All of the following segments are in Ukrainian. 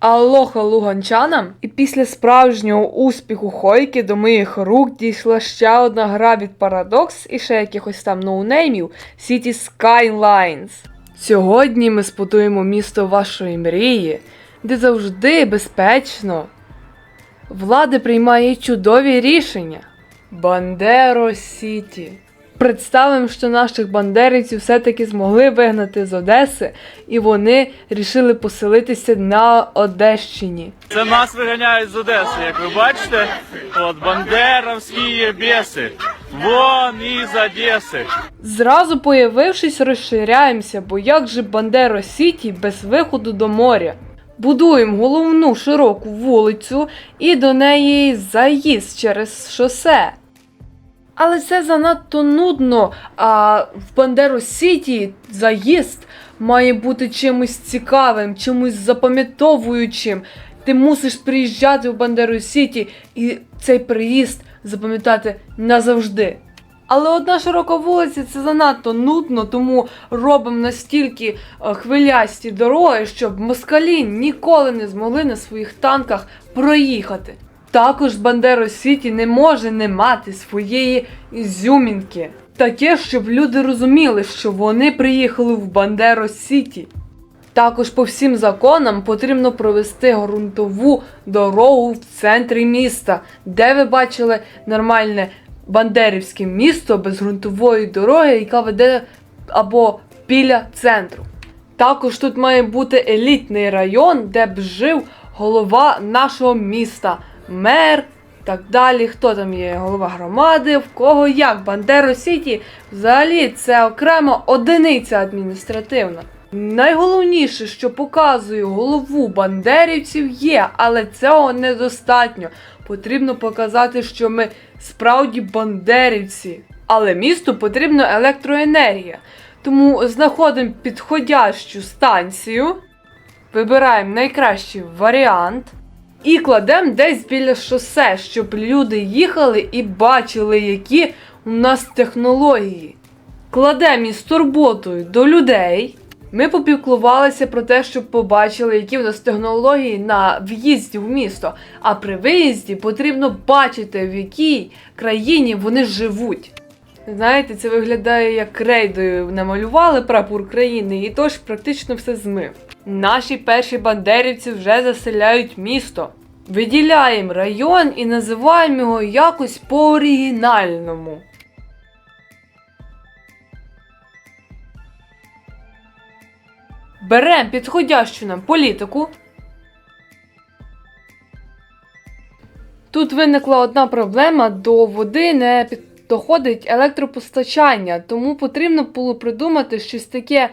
Алоха луганчанам! І після справжнього успіху Хойки до моїх рук дійшла ще одна гра від Paradox і ще якихось там ноунеймів City Skylines. Сьогодні ми спутуємо місто вашої мрії, де завжди безпечно. Влада приймає чудові рішення. Бандеро Сіті. Представимо, що наших бандерівців все-таки змогли вигнати з Одеси, і вони рішили поселитися на Одещині. Це нас виганяють з Одеси, як ви бачите. От бандеровські біси. Вон із Одеси. Зразу появившись, розширяємося, бо як же Бандеро Сіті без виходу до моря? Будуємо головну широку вулицю і до неї заїзд через шосе. Але це занадто нудно, а в Бандеро Сіті заїзд має бути чимось цікавим, чимось запам'ятовуючим. Ти мусиш приїжджати в Бандеру Сіті і цей приїзд запам'ятати назавжди. Але одна широка вулиця це занадто нудно, тому робимо настільки е, хвилясті дороги, щоб москалі ніколи не змогли на своїх танках проїхати. Також Бандеро Сіті не може не мати своєї ізюмінки. Таке, щоб люди розуміли, що вони приїхали в Бандеро Сіті. Також по всім законам потрібно провести ґрунтову дорогу в центрі міста, де ви бачили нормальне бандерівське місто без ґрунтової дороги, яка веде або біля центру. Також тут має бути елітний район, де б жив голова нашого міста, мер. Так далі, хто там є голова громади, в кого як. Бандеро Сіті взагалі це окрема одиниця адміністративна. Найголовніше, що показує голову бандерівців, є, але цього недостатньо. Потрібно показати, що ми справді бандерівці. Але місту потрібна електроенергія. Тому знаходимо підходящу станцію, вибираємо найкращий варіант і кладемо десь біля шосе, щоб люди їхали і бачили, які у нас технології. Кладемо із турботою до людей. Ми попіклувалися про те, щоб побачили, які в нас технології на в'їзді в місто. А при виїзді потрібно бачити, в якій країні вони живуть. Знаєте, це виглядає як рейдою намалювали прапор країни, і тож практично все змив. Наші перші бандерівці вже заселяють місто. Виділяємо район і називаємо його якось по-оригінальному. Беремо підходящу нам політику. Тут виникла одна проблема: до води не під- доходить електропостачання, тому потрібно було придумати щось таке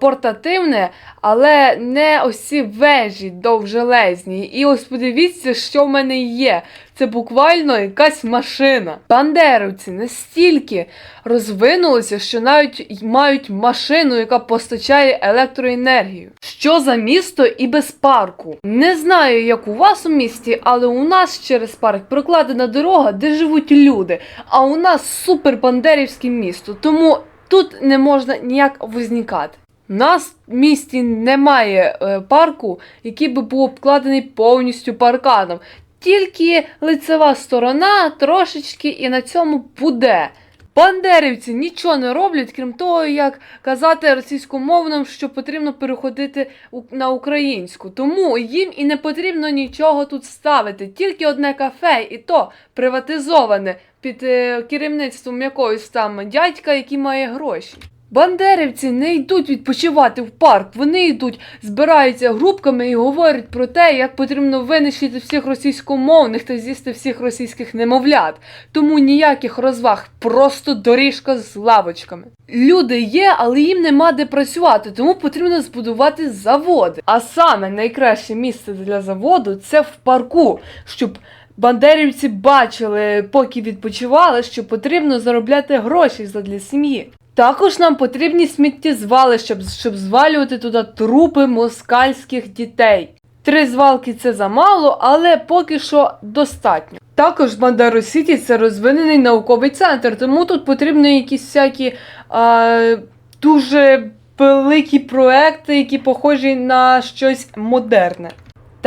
портативне, але не ось вежі довжелезні. І ось подивіться, що в мене є. Це буквально якась машина. Бандеровці настільки розвинулися, що навіть мають машину, яка постачає електроенергію. Що за місто і без парку? Не знаю, як у вас у місті, але у нас через парк прокладена дорога, де живуть люди. А у нас супер бандерівське місто, тому тут не можна ніяк возникати. У нас в місті немає е, парку, який би був обкладений повністю парканом. Тільки лицева сторона трошечки і на цьому буде. Бандерівці нічого не роблять, крім того, як казати російськомовним, що потрібно переходити на українську. Тому їм і не потрібно нічого тут ставити. Тільки одне кафе, і то приватизоване під е, керівництвом якогось там дядька, який має гроші. Бандерівці не йдуть відпочивати в парк, вони йдуть, збираються групками і говорять про те, як потрібно винищити всіх російськомовних та з'їсти всіх російських немовлят. Тому ніяких розваг, просто доріжка з лавочками. Люди є, але їм нема де працювати, тому потрібно збудувати заводи. А саме найкраще місце для заводу це в парку, щоб бандерівці бачили, поки відпочивали, що потрібно заробляти гроші задля сім'ї. Також нам потрібні сміттєзвали, щоб, щоб звалювати туди трупи москальських дітей. Три звалки це замало, але поки що достатньо. Також Бандеру Сіті це розвинений науковий центр, тому тут потрібні якісь всякі а, дуже великі проекти, які похожі на щось модерне.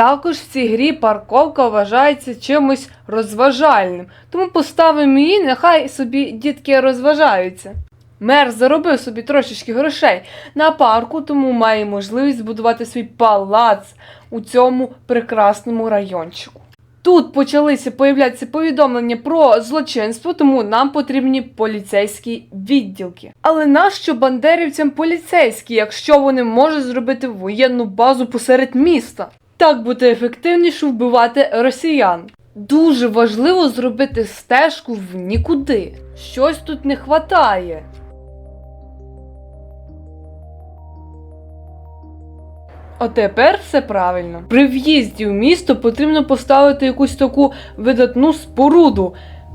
Також в цій грі парковка вважається чимось розважальним, тому поставимо її, нехай собі дітки розважаються. Мер заробив собі трошечки грошей на парку, тому має можливість збудувати свій палац у цьому прекрасному райончику. Тут почалися появлятися повідомлення про злочинство, тому нам потрібні поліцейські відділки. Але нащо бандерівцям поліцейські, якщо вони можуть зробити воєнну базу посеред міста? Так буде ефективніше вбивати росіян. Дуже важливо зробити стежку в нікуди. Щось тут не хватає. А тепер все правильно. При в'їзді в місто потрібно поставити якусь таку видатну споруду.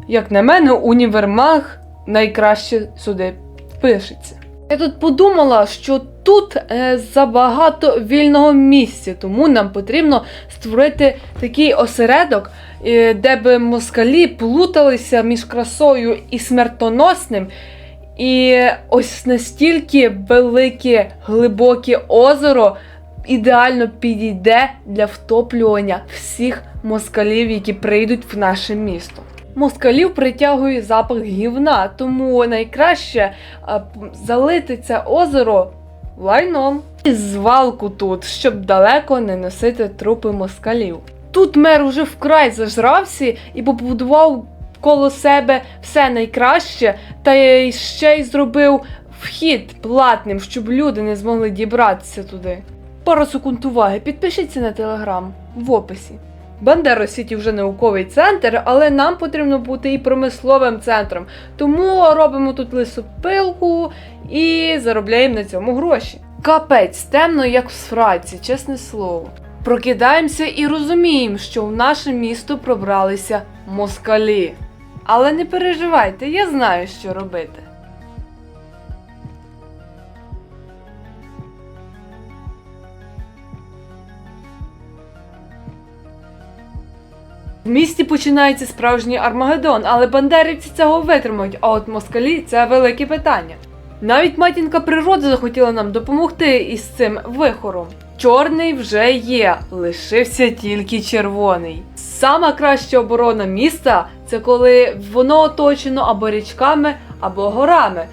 Як на мене, універмаг найкраще сюди пишеться. Я тут подумала, що тут е, забагато вільного місця, тому нам потрібно створити такий осередок, е, де би москалі плуталися між красою і смертоносним. І ось настільки велике глибоке озеро ідеально підійде для втоплювання всіх москалів, які прийдуть в наше місто. Москалів притягує запах гівна, тому найкраще залити це озеро лайном і звалку тут, щоб далеко не носити трупи москалів. Тут мер уже вкрай зажрався і побудував коло себе все найкраще, та ще й зробив вхід платним, щоб люди не змогли дібратися туди. Пару секунд уваги, підпишіться на телеграм в описі. Бандера Сіті вже науковий центр, але нам потрібно бути і промисловим центром. Тому робимо тут лисопилку і заробляємо на цьому гроші. Капець, темно, як в сраці, чесне слово. Прокидаємося і розуміємо, що в наше місто пробралися москалі. Але не переживайте, я знаю, що робити. В місті починається справжній Армагеддон, але бандерівці цього витримають, а от москалі це велике питання. Навіть матінка природа захотіла нам допомогти із цим вихором. Чорний вже є, лишився тільки червоний. Сама краща оборона міста це коли воно оточено або річками, або горами.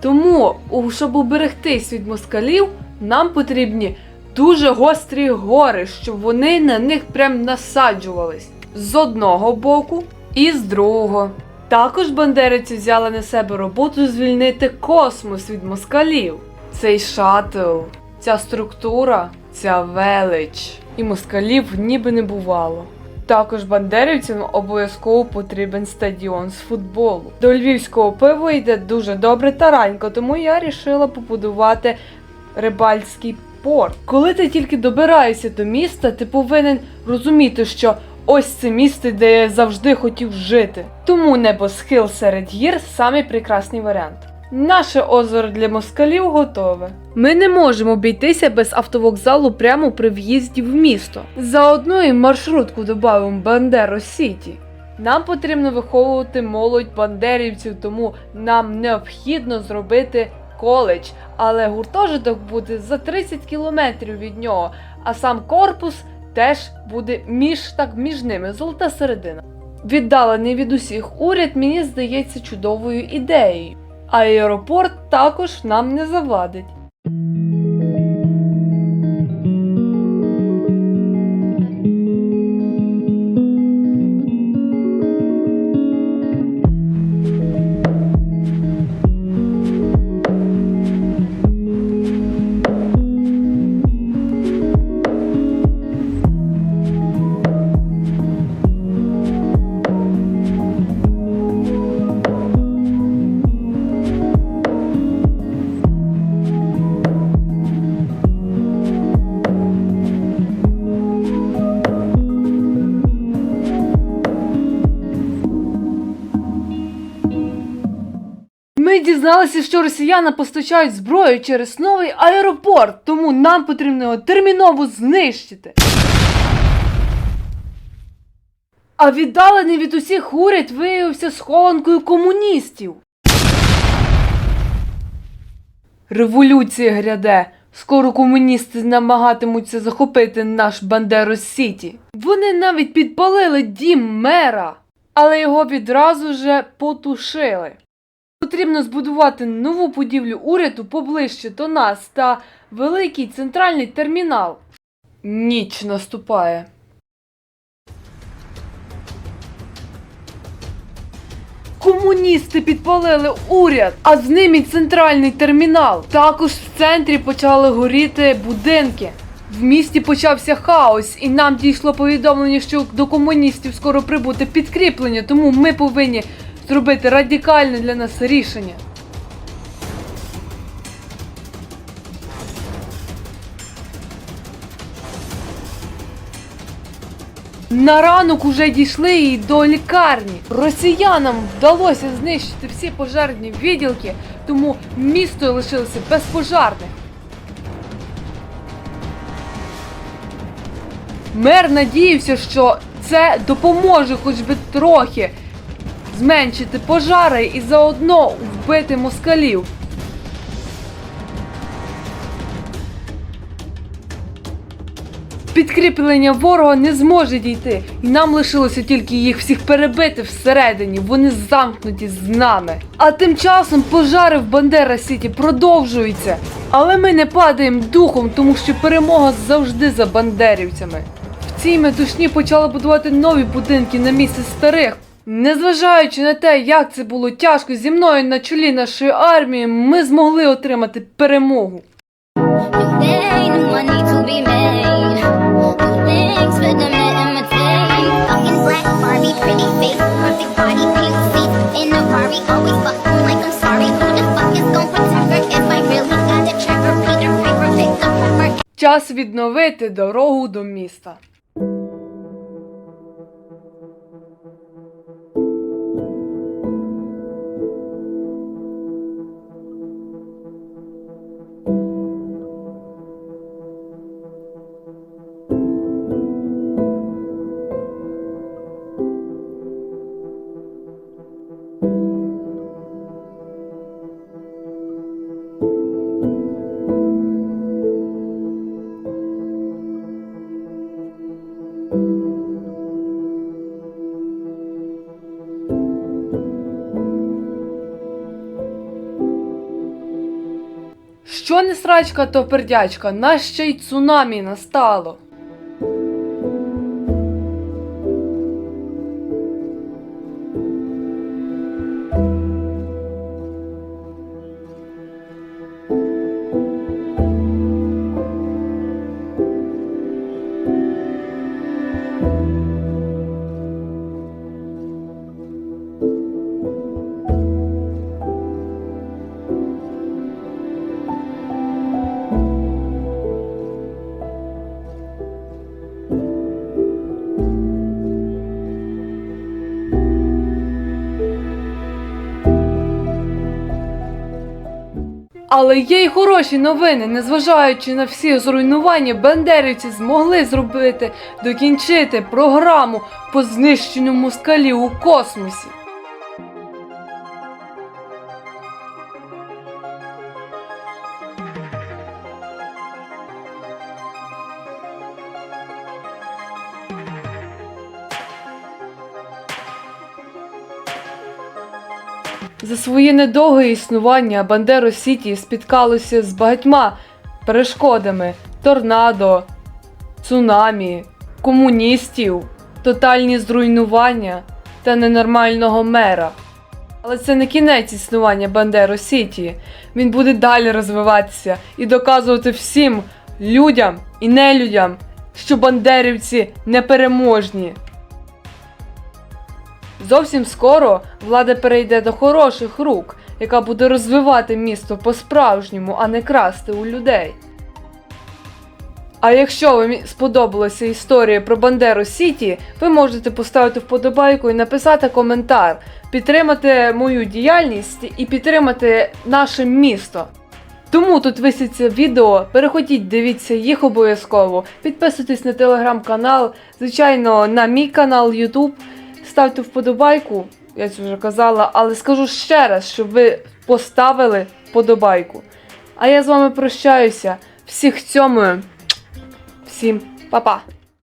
Тому, щоб уберегтись від москалів, нам потрібні дуже гострі гори, щоб вони на них прям насаджувались з одного боку і з другого. Також бандерівці взяли на себе роботу звільнити космос від москалів. Цей шатл, ця структура, ця велич. І москалів ніби не бувало. Також бандерівцям обов'язково потрібен стадіон з футболу. До львівського пива йде дуже добре таранько, тому я рішила побудувати рибальський порт. Коли ти тільки добираєшся до міста, ти повинен розуміти, що ось це місце, де я завжди хотів жити. Тому небосхил серед гір самий прекрасний варіант. Наше озеро для москалів готове. Ми не можемо обійтися без автовокзалу прямо при в'їзді в місто. Заодно і маршрутку додамо Бандеро Сіті. Нам потрібно виховувати молодь бандерівців, тому нам необхідно зробити коледж, але гуртожиток буде за 30 кілометрів від нього, а сам корпус теж буде між так між ними золота середина. Віддалений від усіх уряд мені здається чудовою ідеєю. А аеропорт також нам не завадить. Дізналися, що росіяни постачають зброю через новий аеропорт, тому нам потрібно його терміново знищити. А віддалений від усіх уряд виявився схованкою комуністів. Революція гряде. Скоро комуністи намагатимуться захопити наш Бандеру Сіті. Вони навіть підпалили дім мера, але його відразу же потушили. Потрібно збудувати нову будівлю уряду поближче до нас та великий центральний термінал. Ніч наступає. Комуністи підпалили уряд, а з ним і центральний термінал. Також в центрі почали горіти будинки. В місті почався хаос, і нам дійшло повідомлення, що до комуністів скоро прибуде підкріплення, тому ми повинні зробити радикальне для нас рішення. На ранок уже дійшли і до лікарні. Росіянам вдалося знищити всі пожежні відділки, тому місто лишилося без пожарних. Мер надіявся, що це допоможе хоч би трохи зменшити пожари і заодно вбити москалів. Підкріплення ворога не зможе дійти, і нам лишилося тільки їх всіх перебити всередині. Вони замкнуті з нами. А тим часом пожари в Бандера Сіті продовжуються. Але ми не падаємо духом, тому що перемога завжди за бандерівцями. В цій метушні почали будувати нові будинки на місці старих. Незважаючи на те, як це було тяжко зі мною на чолі нашої армії, ми змогли отримати перемогу. There ain't no money to Що не срачка, то пердячка, нас ще й цунамі настало. Але є й хороші новини, незважаючи на всі зруйнування, бандерівці змогли зробити, докінчити програму по знищенню москалів у космосі. За своє недовге існування Бандеро Сіті спіткалося з багатьма перешкодами: торнадо, цунамі, комуністів, тотальні зруйнування та ненормального мера. Але це не кінець існування Бандеро Сіті. Він буде далі розвиватися і доказувати всім людям і нелюдям, що бандерівці непереможні. Зовсім скоро влада перейде до хороших рук, яка буде розвивати місто по-справжньому, а не красти у людей. А якщо вам сподобалася історія про Бандеру Сіті, ви можете поставити вподобайку і написати коментар, підтримати мою діяльність і підтримати наше місто. Тому тут виситься відео, переходіть, дивіться їх обов'язково, підписуйтесь на телеграм-канал, звичайно, на мій канал YouTube, ставте вподобайку, я це вже казала, але скажу ще раз, щоб ви поставили вподобайку. А я з вами прощаюся. Всіх цьому. Всім па-па!